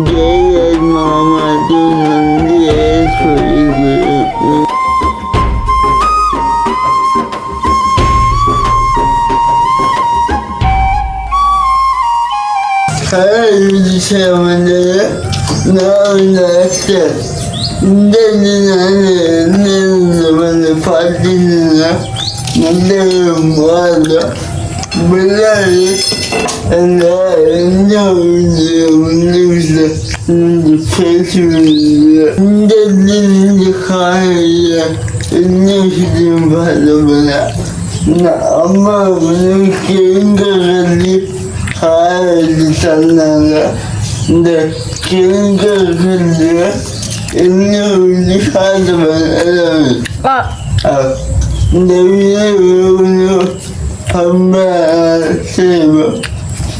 ஜெயலலிதா மாமாவின் நன்றியை சொல்லிக்கிறேன் விஷயம் வந்து நான் டாக்டர் இந்த நான் என்ன வந்து பார்த்தீங்கன்னா முதல் மாதம் பிள்ளைகள் அந்த எந்த வந்து பேசுவது இந்த இந்த காலையில் என்ன விஷயம் பார்த்தோம்னா அம்மா வந்து கேங்கி காலேஜ் தந்தாங்க இந்த கேங்கி என்ன வந்து சாப்பிடுவாங்க இந்த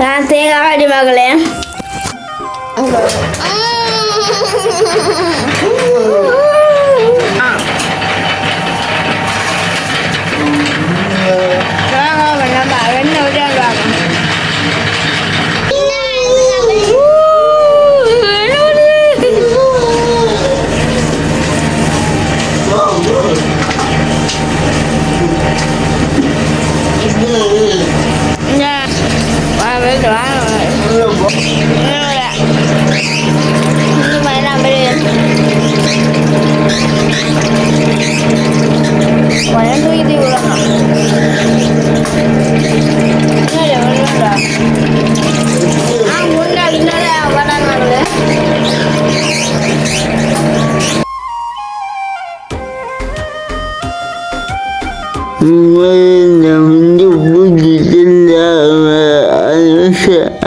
ဒါသေးကားဒီမှာကလေးအဲ့လို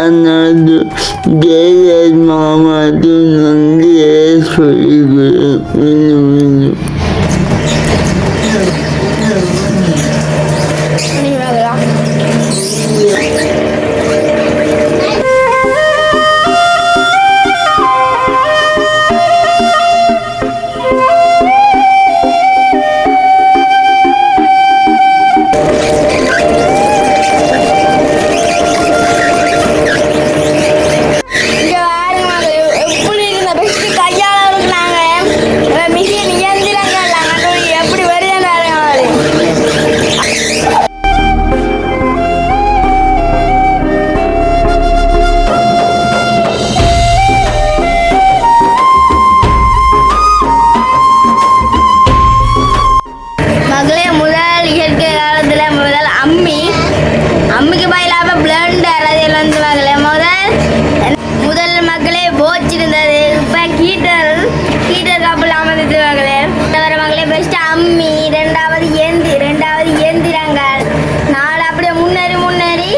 அண்ணாது ஜெயலலிதா மாமாவின் நன்றியை சொல்லிக்கிறேன் Anyway. ஹீட்டர் ஹீட்டர் கப்பல் அமர்ந்துருவாங்களே வரவங்களே ஃபர்ஸ்ட் அம்மி ரெண்டாவது ஏந்தி ரெண்டாவது இயந்திரங்கள் நாலு அப்படியே முன்னேறி முன்னேறி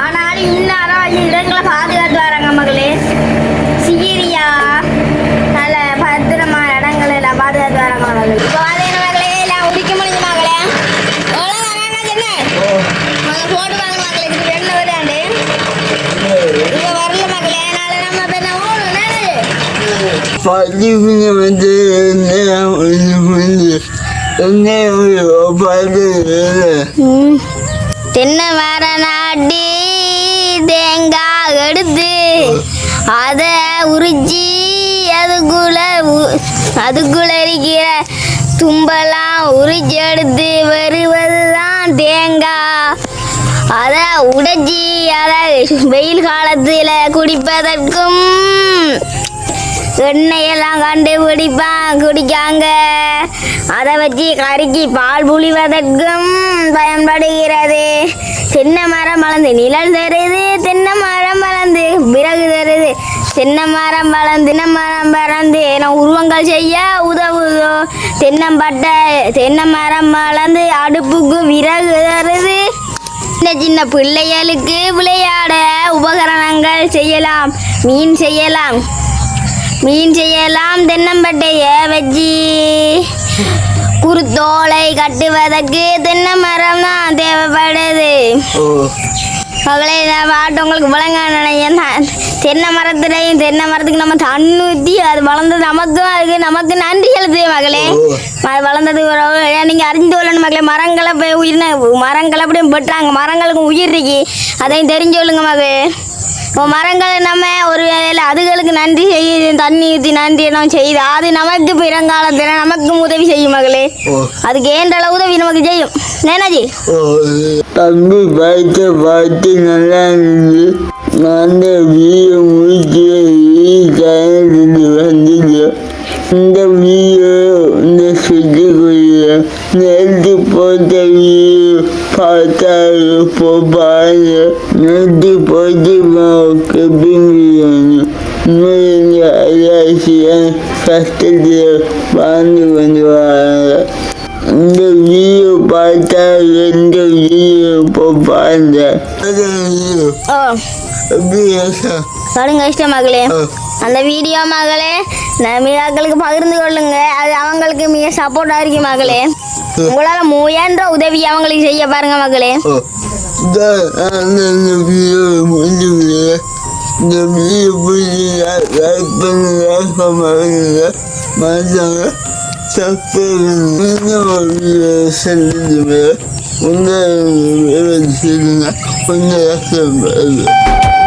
ஆனாலும் இன்னும் இடங்களை பதிவுல வந்து என்ன வந்து என்ன தென்னை மர நாட்டி தேங்காய் எடுத்து அதை உரிச்சி அதுக்குள்ள உ- அதுக்குள்ள இருக்கிற தும்பெல்லாம் உரிச்சு எடுத்து வருவது தான் தேங்காய் அதை உடைச்சி அதை வெயில் காலத்தில் குடிப்பதற்கும் எண்ணெயெல்லாம் கண்டுபிடிப்பான் குடிக்காங்க. அதை வச்சு கருக்கி பால் புழிவதற்கும் பயன்படுகிறது. தென்னை மரம் வளர்ந்து நிழல் தருது தென்னை மரம் வளர்ந்து விறகு தருது. தென்னை மரம் வளர்ந்து மரம் வளர்ந்து என உருவங்கள் செய்ய உதவுதோ. தென்னம்பட்டை தென்னை மரம் வளர்ந்து அடுப்புக்கு விறகு தருது. சின்ன சின்ன பிள்ளைகளுக்கு விளையாட உபகரணங்கள் செய்யலாம் மீன் செய்யலாம். மீன் செய்யலாம் தென்னம்பட்டையை வச்சு. குருத்தோலை கட்டுவதற்கு தென்னை மரம் தான் தேவைப்படுது. நான் பாட்டு உங்களுக்கு விளங்க நினைக்கிறேன். தென்னை மரத்துலையும் தென்னை மரத்துக்கு நம்ம தண்ணி ஊற்றி அது வளர்ந்தது நமக்கும் அதுக்கு நமக்கு நன்றி செலுத்து மகளே. அது வளர்ந்தது நீங்கள் அறிந்து கொள்ளணும் மகளே. மரங்களை போய் உயிர் மரங்களை அப்படியே வெட்டுறாங்க. மரங்களுக்கு உயிர் இருக்கு. அதையும் தெரிஞ்சு கொள்ளுங்க மகளே. மரங்களை நம்ம ஒரு வேலையில் அதுகளுக்கு நன்றி செய்யுது தண்ணி ஊற்றி நன்றி எல்லாம் செய்யுது அது நமக்கு பிறங்காலத்தில் நமக்கு உதவி செய்யும் மகளே. அதுக்கு ஏன்ற உதவி நமக்கு செய்யும்? நேனாஜி தம்பி பார்த்து பார்த்து நல்லா இருந்துச்சு நான் வீடியோ முடிச்சு வீடியோ இந்த சுற்றிக்குரிய நேற்று போட்ட வீடியோ பார்த்தா இப்போ பாருங்க நேற்று போட்டு கெப்பிங் இன்னும் அரிசியாக கஷ்டத்தில் வாழ்ந்து இந்த வீடியோ பார்த்தா எந்த வீடியோ இப்போ இஷ்டம் மகளே. அந்த வீடியோ மகளே மீராக்களுக்கு பகிர்ந்து கொள்ளுங்க. அது அவங்களுக்கு மிக சப்போர்ட்டாக இருக்கு மகளே. உங்களால் முயன்ற உதவி அவங்களுக்கு செய்ய பாருங்க மகளே. இந்த வீடியோ பிடிச்சா லைக் பண்ணுங்க Çaktırım. Ne var senin gibi. Bunlar evet senin. Bunlar yaptım. Evet.